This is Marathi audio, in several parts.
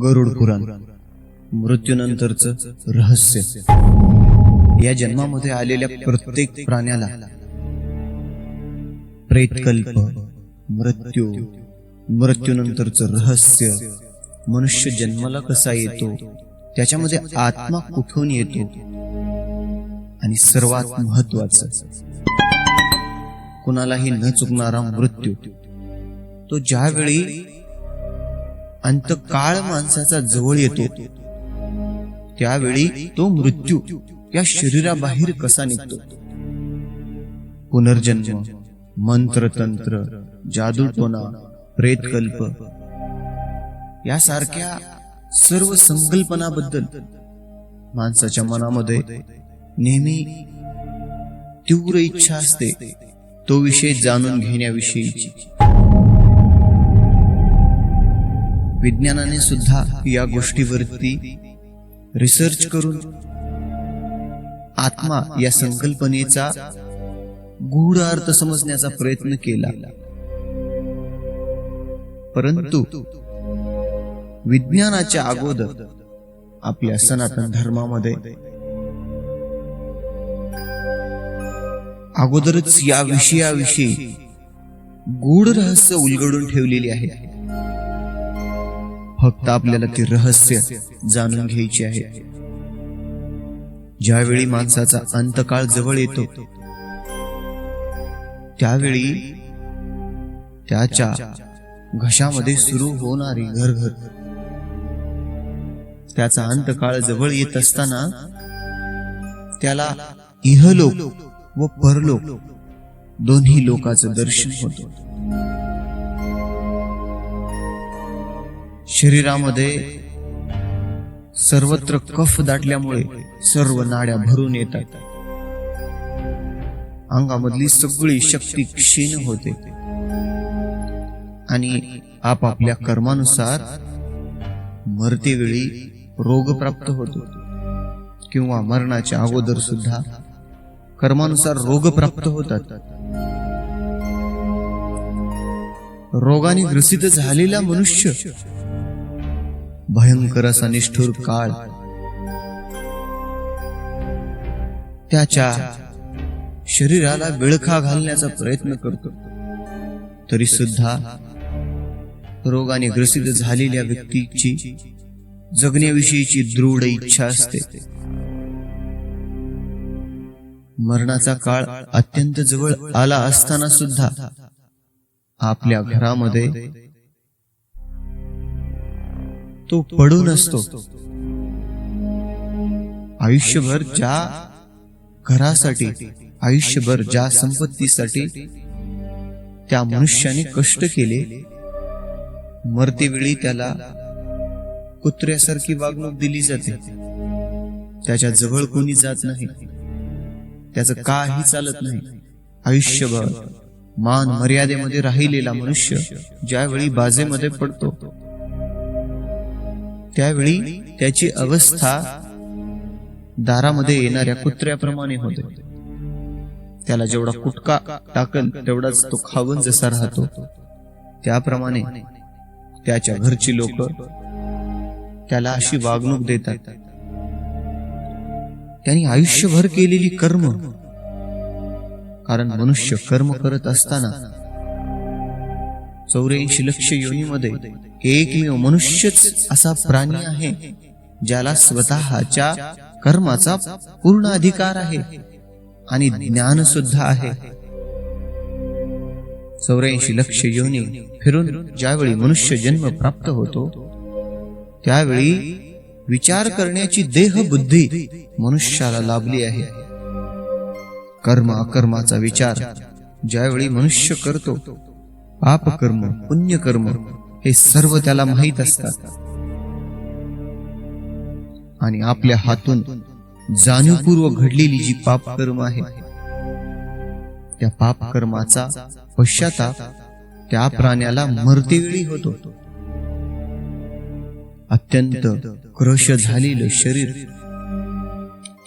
गरुड पुराण. मृत्यूनंतरच रहस्य. या जन्मामध्ये आलेल्या प्रत्येक प्राण्याला प्रेतकल्प मृत्यू मृत्यूनंतरच रहस्य. मनुष्य जन्माला कसा येतो? त्याच्यामध्ये आत्मा कुठून येतो? आणि सर्वात महत्वाचं कुणालाही न चुकणारा मृत्यू. तो ज्यावेळी अंतकाळ माणसाचा जवळ येतो. त्यावेळी तो मृत्यू या शरीराबाहेर कसा निघतो? पुनर्जन्म मंत्रतंत्र जादूटोना प्रेतकल्प यासारख्या सर्व संकल्पनाबद्दल माणसाच्या मनामध्ये नेहमी तीव्र इच्छा असते. तो विषय जाणून घेण्याविषयीची. विज्ञानाने सुद्धा या गोष्टीवरती रिसर्च करून आत्मा या संकल्पनेचा गूढ अर्थ समजण्याचा प्रयत्न केला. परंतु विज्ञानाच्या अगोदर आपल्या सनातन धर्मामध्ये अगोदरच या विषयाविषयी गूढ रहस्य उलगडून ठेवलेली आहे. फक्त आपल्याला ते रहस्य जाणून घ्यायचे आहे. ज्यावेळी माणसाचा अंतकाळ जवळ येतो त्यावेळी त्याच्या घशामध्ये सुरू होणारी घर घर त्याचा अंतकाळ जवळ येत असताना त्याला इहलोक व परलोक दोन्ही लोकांचं दर्शन होतं. शरीरामध्ये सर्वत्र कफ दाटल्यामुळे सर्व नाड्या भरून येतात. अंगामधली सगळी शक्ती क्षीण होते. आणि आपापल्या कर्मानुसार मरतेवेळी रोग प्राप्त होतो. किंवा मरणाच्या अगोदर सुद्धा कर्मानुसार रोग प्राप्त होतात. रोगाने ग्रसित झालेला मनुष्य भयंकर असा निष्ठुर काळ. त्याच्या शरीराला विळखा घालण्याचा प्रयत्न करतो. तरी सुद्धा रोगाने ग्रसित झालेल्या व्यक्तीची जगण्याविषयीची दृढ इच्छा असते. मरणाचा काळ अत्यंत जवळ आला असताना सुद्धा आपल्या घरामध्ये तो पडून असतो आयुष्यभर ज्या घरासाठी आयुष्यभर ज्या संपत्तीसाठी त्या मनुष्याने कष्ट केले मरतेवेळी त्याला कुत्र्यासारखी वागणूक दिली जाते. त्याच्याजवळ कोणी जात नाही. त्याचं काही चालत नाही. आयुष्यभर मान मर्यादेमध्ये राहिलेला मनुष्य ज्यावेळी बाजेमध्ये पडतो त्यावेळी त्याची अवस्था दारामध्ये येणाऱ्या कुत्र्याप्रमाणे होते. त्याला जेवढा कुटका टाकल तेवढाच तो खावून जसा राहतो. त्याप्रमाणे त्याच्या घरची लोक त्याला अशी वागणूक देतात. त्यांनी आयुष्यभर केलेली कर्म कारण मनुष्य कर्म करत असताना चौऱ्याऐंशी लक्ष योनीमध्ये एकमेव मनुष्यच असा प्राणी आहे ज्याला स्वतःच्या कर्माचा पूर्ण अधिकार आहे आणि ज्ञान सुद्धा आहे. चौऱ्याऐंशी लक्ष योनी फिरून ज्यावेळी मनुष्य जन्म प्राप्त होतो त्यावेळी विचार करण्याची देह बुद्धी मनुष्याला लाभली आहे. कर्म अकर्माचा विचार ज्यावेळी मनुष्य करतो पाप कर्म पुण्य कर्म हे सर्व त्याला माहीत असतात. आणि आपल्या हातून जाणीवपूर्व घडलेली जी पाप कर्म आहे त्या पाप कर्माचा पश्चाताप त्या प्राण्याला मरतेवेळी होतो. अत्यंत क्रश झालेलं शरीर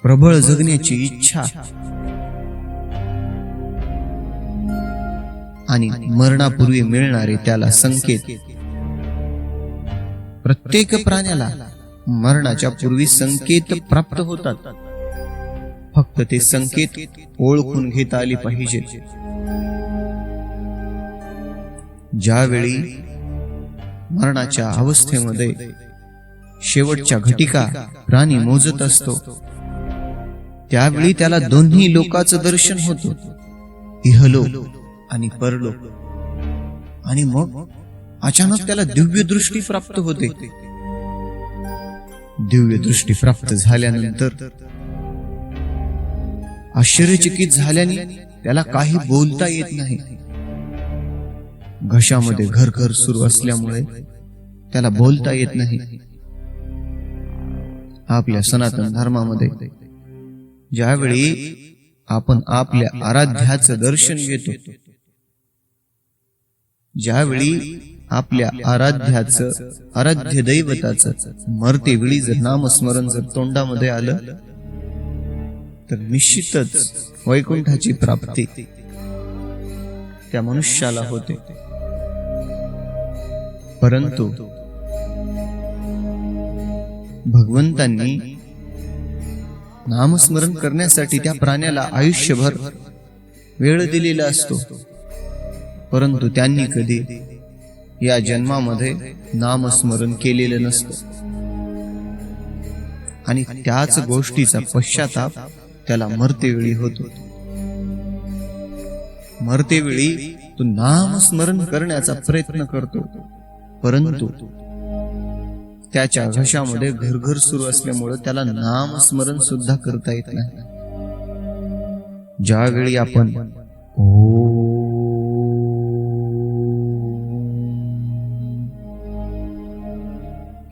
प्रबळ जगण्याची इच्छा आणि मरणापूर्वी मिळणारे त्याला संकेत प्रत्येक प्राण्याला मरणाच्या पूर्वी संकेत प्राप्त होतात. फक्त ते संकेत ओळखून घेता आले पाहिजे. ज्यावेळी मरणाच्या अवस्थेमध्ये शेवटच्या घटिका प्राणी मोजत असतो त्यावेळी त्याला दोन्ही लोकांचं दर्शन होतं. इहलोक आणि परलोक. आणि मग अचानक त्याला दिव्य दृष्टी प्राप्त होते. दिव्य दृष्टी प्राप्त झाल्यानंतर आश्चर्यचकित झाल्याने त्याला काही बोलता येत नाही. घशामध्ये घर घर सुरू असल्यामुळे त्याला बोलता येत नाही. आपल्या सनातन धर्मामध्ये ज्यावेळी आपण आपल्या आराध्याचं दर्शन घेतो ज्यावेळी आपल्या आराध्याचं आराध्य दैवताचं मरते वेळी जर नामस्मरण जर तोंडामध्ये आलं तर निश्चितच वैकुंठाची प्राप्ती त्या मनुष्याला होते. परंतु भगवंतांनी नामस्मरण करण्यासाठी त्या प्राण्याला आयुष्यभर वेळ दिलेला असतो. परंतु त्यांनी कधी या जन्मामध्ये नामस्मरण केलेलं नसतं. आणि त्याच गोष्टीचा पश्चाताप त्याला मरतेवेळी होतो. मरतेवेळी तो नामस्मरण करण्याचा प्रयत्न करतो. परंतु त्याच्या घशामध्ये घरघर सुरू असल्यामुळे त्याला नामस्मरण सुद्धा करता येत नाही. ज्यावेळी आपण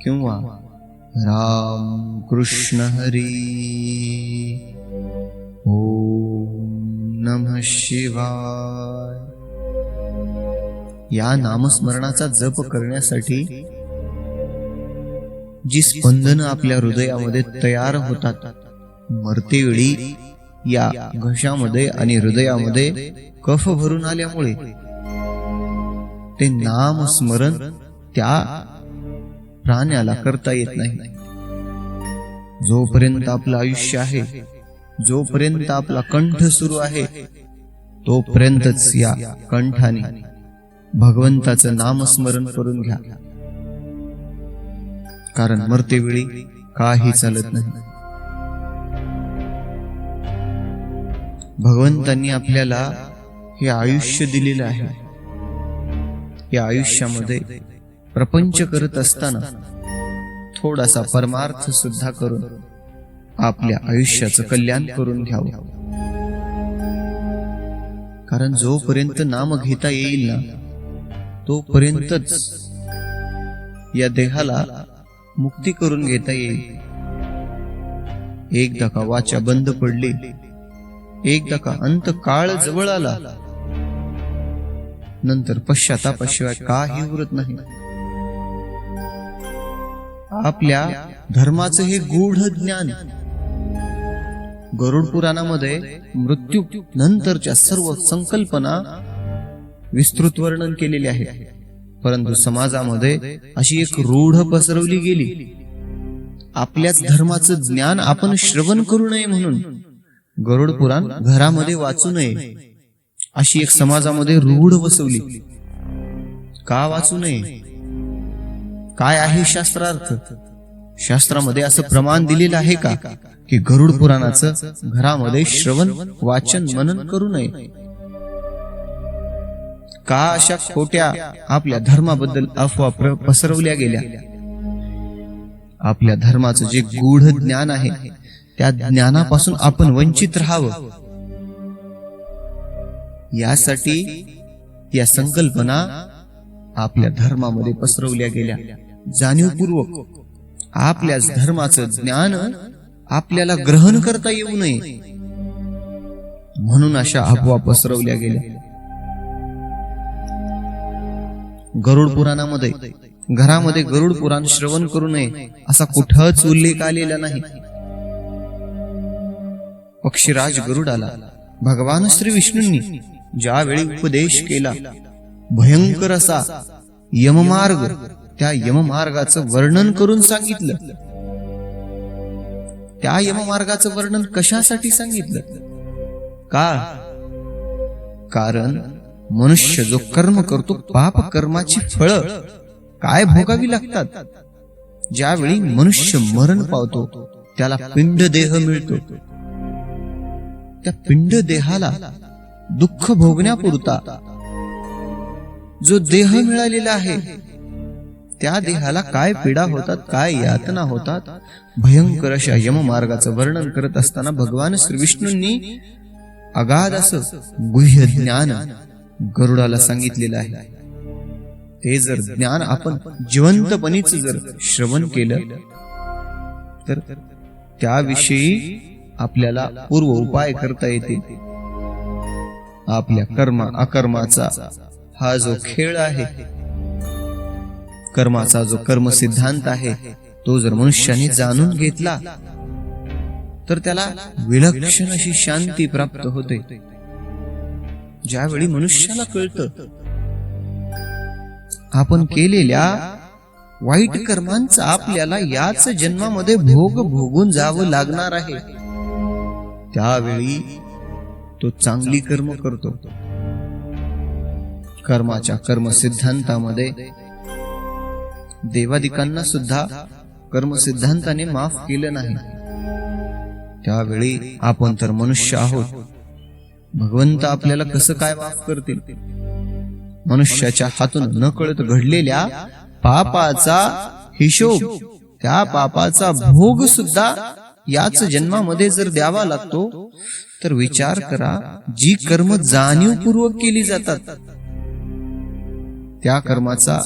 किंवा राम कृष्ण हरी। नम शिवाय। या नामस्मरणाचा जप करण्यासाठी जी स्पंदन आपल्या हृदयामध्ये तयार होतात मरतेवेळी या घशामध्ये आणि हृदयामध्ये कफ भरून आल्यामुळे ते नामस्मरण त्या प्राण्याला करता येत नाही. जोपर्यंत आपलं आयुष्य आहे जोपर्यंत आपला कंठ सुरू आहे तोपर्यंतच या कंठाने भगवंताचं नामस्मरण करून घ्या. कारण मरतेवेळी काही चालत नाही. भगवंतांनी आपल्याला हे आयुष्य दिलेलं आहे. या आयुष्यामध्ये प्रपंच करत असताना थोडासा परमार्थ सुद्धा करून आपल्या आयुष्याचं कल्याण करून घ्यावं. कारण जोपर्यंत नाम घेता येईल ना तोपर्यंतच या देहाला मुक्ती करून घेता येईल. एकदा का वाचा बंद पडली एकदा का अंत काळ जवळ आला नंतर पश्चातापाशिवाय काही उरत नाही. आपल्या धर्माचं हे गूढ ज्ञान. गरुड पुराणामध्ये मृत्यू नंतरच्या सर्व संकल्पना विस्तृत वर्णन केलेले आहे परंतु समाजामध्ये अशी एक रूढ पसरवली गेली. आपल्याच धर्माचं ज्ञान आपण श्रवण करू नये म्हणून गरुड पुराण घरामध्ये वाचू नये अशी एक समाजामध्ये रूढ बसवली. का वाचू नये? काय आहे शास्त्रार्थ? शास्त्रामध्ये असं प्रमाण दिलेलं आहे का? की गरुड पुराणाचं घरामध्ये श्रवण वाचन मनन करू नये. का अशा खोट्या आपल्या धर्माबद्दल अफवा पसरवल्या गेल्या? आपल्या धर्माचं जे गूढ ज्ञान आहे त्या ज्ञानापासून आपण वंचित राहावं. यासाठी या संकल्पना आपल्या धर्मामध्ये पसरवल्या गेल्या. जाणीवपूर्वक आपल्याच धर्माचं ज्ञान आपल्याला ग्रहण करता येऊ नये. म्हणून अशा अफवा पसरवल्या गेल्या. गरुड पुराणामध्ये घरामध्ये गरुड पुराण श्रवण करू नये असा कुठंच उल्लेख आलेला नाही. पक्षीराज गरुडाला भगवान श्री विष्णूंनी ज्यावेळी उपदेश केला भयंकर असा यममार्ग त्या यममार्गाचं वर्णन करून सांगितलं. त्या यममार्गाचं वर्णन कशासाठी सांगितलं? का? कारण मनुष्य जो कर्म करतो पाप कर्माची फळं काय भोगावी लागतात? ज्यावेळी मनुष्य मरण पावतो त्याला पिंड देह मिळतो. त्या पिंड देहाला दुःख भोगण्यापुरता जो देह मिळालेला आहे त्या देहाला काय पीडा होतात काय यातना होतात? भयंकर अशा यममार्गाचं वर्णन करत असताना भगवान श्री विष्णूंनी अगाध असं गुह्य ज्ञान गरुडाला सांगितलेलं आहे. ते जर ज्ञान आपण जिवंतपणीच जर श्रवण केलं तर त्याविषयी आपल्याला पूर्व उपाय करता येते आपल्या कर्मा अकर्माचा हा जो खेळ आहे कर्माचा जो कर्म सिद्धांत आहे तो जर मनुष्याने जाणून घेतला तर त्याला विलक्षण अशी शांती प्राप्त होते. ज्यावेळी मनुष्याला कळत आपण केलेल्या वाईट कर्मांचा आपल्याला याच जन्मामध्ये भोग भोगून जावं लागणार आहे. त्यावेळी तो चांगली कर्म करतो. कर्माच्या कर्म सिद्धांतामध्ये देवादिकांना सुद्धा कर्म सिद्धांताने माफ केलं नाही. त्यावेळी आपण तर मनुष्य आहोत. भगवंत आपल्याला कसं काय माफ करतील? मनुष्याच्या हातून न कळत घडलेल्या पापाचा हिशोब त्या पापाचा भोग सुद्धा याच जन्मामध्ये जर द्यावा लागतो तर विचार करा जी कर्म जाणीवपूर्वक केली जातात त्या कर्माचा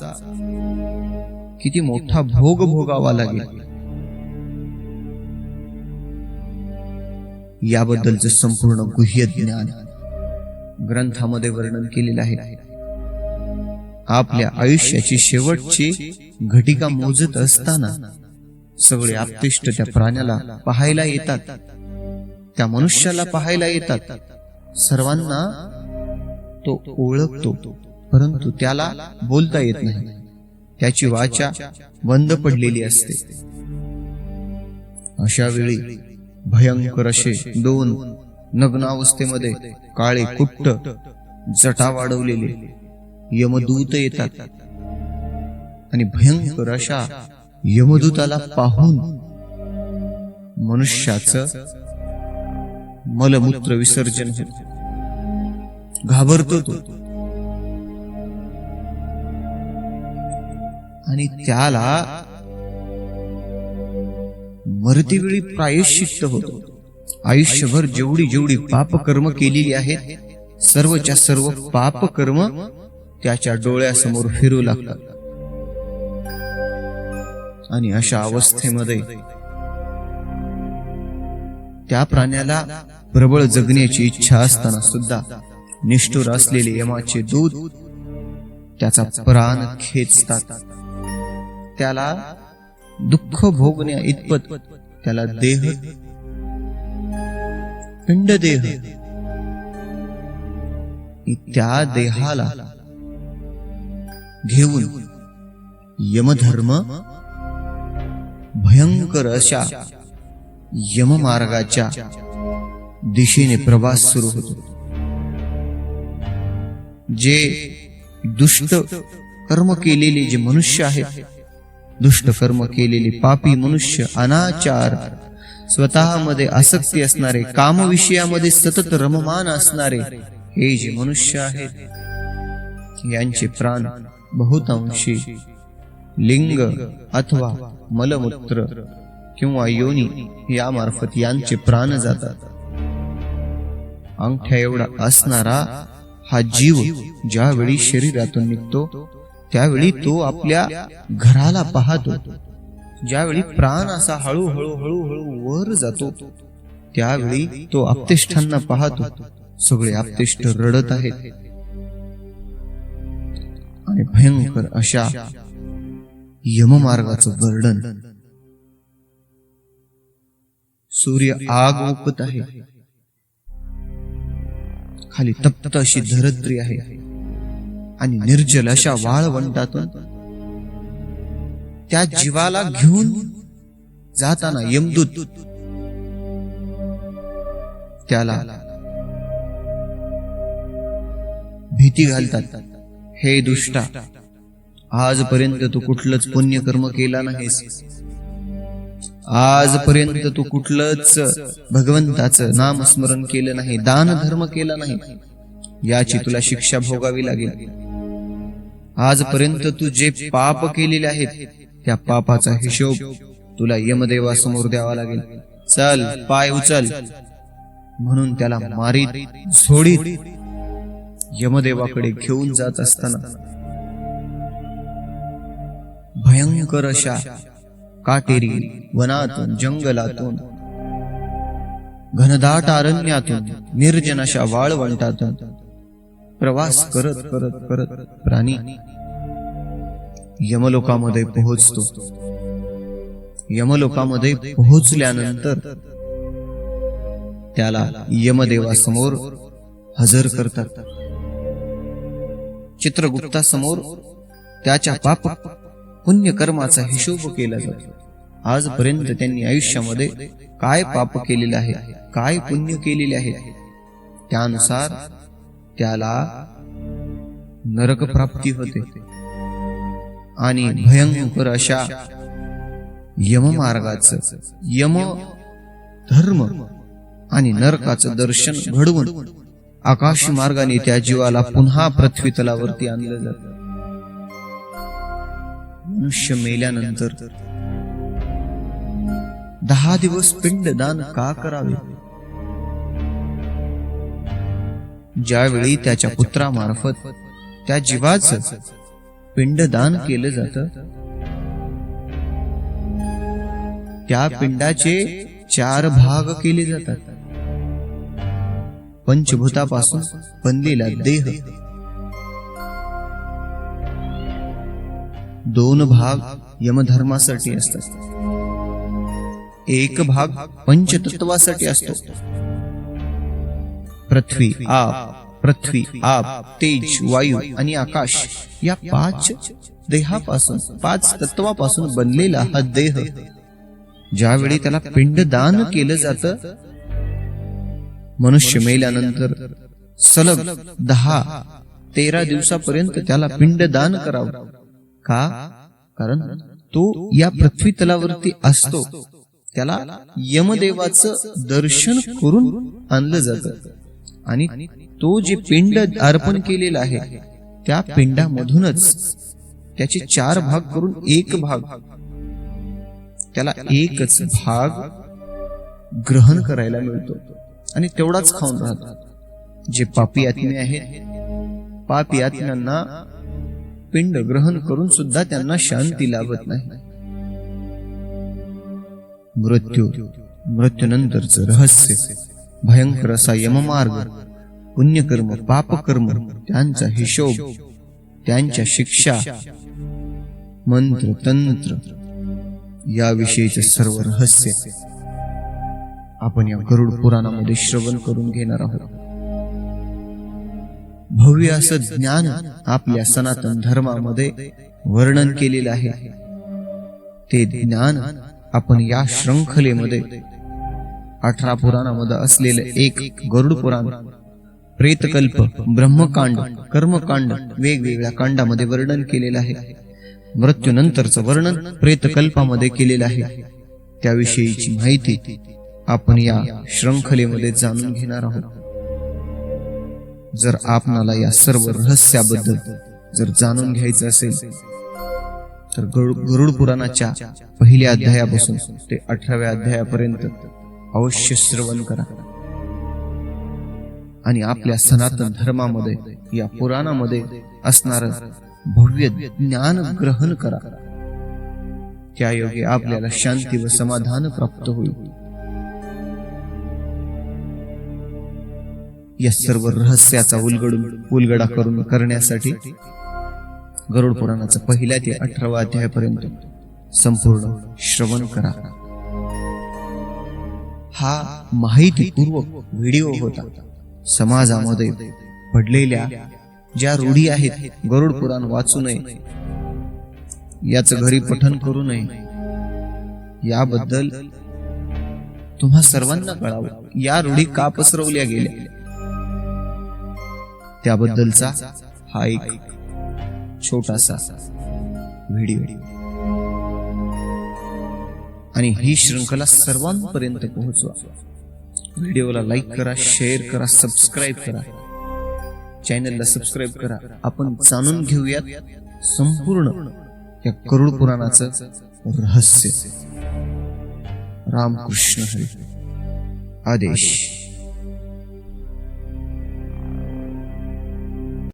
किती मोठा भोग भोगावा लागेल. याबद्दलचं संपूर्ण गुह्य ज्ञान ग्रंथामध्ये वर्णन केलेलं आहे. आपल्या आयुष्याची शेवटची घटिका मोजत असताना सगळे आपतिष्ट त्या प्राण्याला पाहायला येतात. त्या मनुष्याला पाहायला येतात. सर्वांना तो ओळखतो परंतु त्याला बोलता येत नाही. त्याची वाचा बंद पडलेली असते. अशा वेळी भयंकर असे दोन नग्नावस्थेमध्ये काळे कुट्ट जटा वाढवलेले यमदूत येतात. आणि भयंकर अशा यमदूताला पाहून मनुष्याचं मलमूत्र विसर्जन घाबरतो तो. आणि त्याला मरतीवेळी प्रायश्चित्त होतो. आयुष्यभर जेवढी जेवढी पाप कर्म केलेली आहेत सर्वच्या सर्व पाप कर्म त्याच्या डोळ्यासमोर फिरू लागतात. आणि अशा अवस्थेमध्ये त्या प्राण्याला प्रबळ जगण्याची इच्छा असताना सुद्धा निष्ठुर असलेले यमाचे दूध त्याचा प्राण खेचतात. त्याला दुःख भोगण्या इतपत त्याला देह पिंड देह त्या देहाला घेऊन यमधर्म भयंकर अशा यममार्गाच्या दिशेने प्रवास सुरू होतो. जे दुष्ट कर्म केलेले जे मनुष्य आहेत दुष्टकर्म केलेले पापी मनुष्य अनाचार स्वतःमध्ये आसक्ती असणारे कामविषयामध्ये सतत रममान असणारे हे जे मनुष्य आहेत यांचे प्राण बहुतांशी लिंग अथवा मलमूत्र किंवा योनी यामार्फत यांचे प्राण जातात. अंगठ्या एवढा असणारा हा जीव ज्यावेळी शरीरातून निघतो त्यावेळी तो आपल्या घराला पाहतो ज्यावेळी प्राण असा हळूहळू हळूहळू वर जातो त्यावेळी तो आपतिष्ठांना पाहतो. सगळे आपतिष्ठ रडत आहेत. आणि भयंकर अशा यममार्गाचं वर्णन. सूर्य आग ओकत आहे. खाली तप्त अशी धरत्री आहे. आणि निर्जल अशा वाळवंटातून त्या जीवाला घेऊन जाताना यमदूत त्याला भीती घालतात. हे दुष्टा आजपर्यंत तू कुठलंच पुण्यकर्म केला नाहीस. आजपर्यंत तू कुठलंच भगवंताचं नामस्मरण केलं नाही दान धर्म केला नाही. याची तुला शिक्षा भोगावी लागेल. आजपर्यंत तू जे पाप केलेले आहेत त्या पापाचा हिशोब तुला यमदेवासमोर द्यावा लागेल. चल पाय उचल. म्हणून त्याला मारीत झोडीत यमदेवाकडे घेऊन जात असताना भयंकर अशा काटेरी वनातून जंगलातून घनदाट अरण्यातून निर्जन अशा वाळवंटातून प्रवास करत करत करत प्राणी यमलोकामध्ये पोहोचतो. यमलोकामध्ये पोहोचल्यानंतर त्याला यमदेवासमोर हजर करतात. चित्रगुप्तासमोर त्याच्या पाप पुण्यकर्माचा हिशोब केला जातो. आजपर्यंत त्यांनी आयुष्यामध्ये काय पाप केलेले आहे काय पुण्य केलेले आहे त्यानुसार त्याला नरक प्राप्ती होते. आणि भयंकर अशा यममार्गाचं यम धर्म आणि नरकाचं दर्शन घडवून आकाश मार्गाने त्या जीवाला पुन्हा पृथ्वी तलावरती आणलं जातं. मनुष्य मेल्यानंतर दहा दिवस पिंडदान का करावे? ज्यावेळी त्याच्या पुत्रामार्फत त्या जीवाचं पिंडदान केलं जात त्या पिंडाचे चार भाग केले जातात. पंचभूतापासून बनलेला देह. दोन भाग यमधर्मासाठी असतात. एक भाग पंचतत्वासाठी असतो. पृथ्वी आप पृथ्वी आप तेज वायू आणि आकाश या पाच देहापासून पाच तत्वापासून बनलेला हा देह. ज्यावेळी त्याला पिंडदान केलं जातं मनुष्य मेल्यानंतर सलग दहा तेरा दिवसापर्यंत त्याला पिंडदान करावं. का? कारण तो या पृथ्वी तलावरती असतो. त्याला यमदेवाचं दर्शन करून आणलं जात. आणि तो जे पिंड अर्पण केलेला आहे त्या पिंडामधूनच त्याचे चार भाग करून एक भाग. त्याला एकच भाग ग्रहण करायला मिळतो. आणि तेवढाच खाऊन राहतो. जे पापी आत्मे आहेत पापी आत्म्यांना पिंड ग्रहण करून सुद्धा त्यांना शांती लाभत नाही. मृत्यू. मृत्यूनंतरच रहस्य. भयंकर असा यममार्ग पुण्यकर्म पापकर्म त्यांचा हिशोब त्यांच्या शिक्षा मंत्र तंत्र याविषयीचे सर्व रहस्य आपण या गरुड पुराणामध्ये श्रवण करून घेणार आहोत. भव्य असं ज्ञान आपल्या सनातन धर्मामध्ये वर्णन केलेलं आहे. ते ज्ञान आपण या श्रंखलेमध्ये अठरा पुराणामध्ये असलेलं एक गरुड पुराण. प्रेतकल्प ब्रह्मकांड कर्मकांड वेगवेगळ्या कांडामध्ये वर्णन केलेलं आहे. मृत्यूनंतरचं वर्णन प्रेतकल्पामध्ये केलेलं आहे. त्याविषयीची माहिती आपण या श्रंखलेमध्ये जाणून घेणार आहोत. जर आपणाला या सर्व रहस्याबद्दल जर जाणून घ्यायचं असेल तर गरुड पुराणाच्या पहिल्या अध्यायापासून ते अठराव्या अध्यायापर्यंत अवश्य श्रवण करा. आणि आपल्या सनातन धर्मामध्ये या पुराणामध्ये असणार भव्य ज्ञान ग्रहण करा. त्या योगे आपल्याला शांती व समाधान प्राप्त होईल. या सर्व रहस्याचा उलगडून उलगडा करून करण्यासाठी गरुड पुराणाचा पहिल्या ते अठरावा अध्यायापर्यंत संपूर्ण श्रवण करा. हा माहितीपूर्वक व्हिडिओ होता. समाजामध्ये पडलेल्या ज्या रूढी आहेत गरुड पुराण वाचू नये याच घरी पठन करू नये याबद्दल तुम्हा सर्वांना कळावं. या रूढी का पसरवल्या गेल्या? त्याबद्दलचा हा एक छोटासा व्हिडिओ. आणि ही श्रृंखला सर्वांपर्यंत पोहोचवा. व्हिडिओला लाईक करा शेअर करा सबस्क्राईब करा. चॅनलला सबस्क्राईब करा. आपण जाणून घेऊयात संपूर्ण या करुड पुराणाचं रहस्य. रामकृष्ण हरी. आदेश.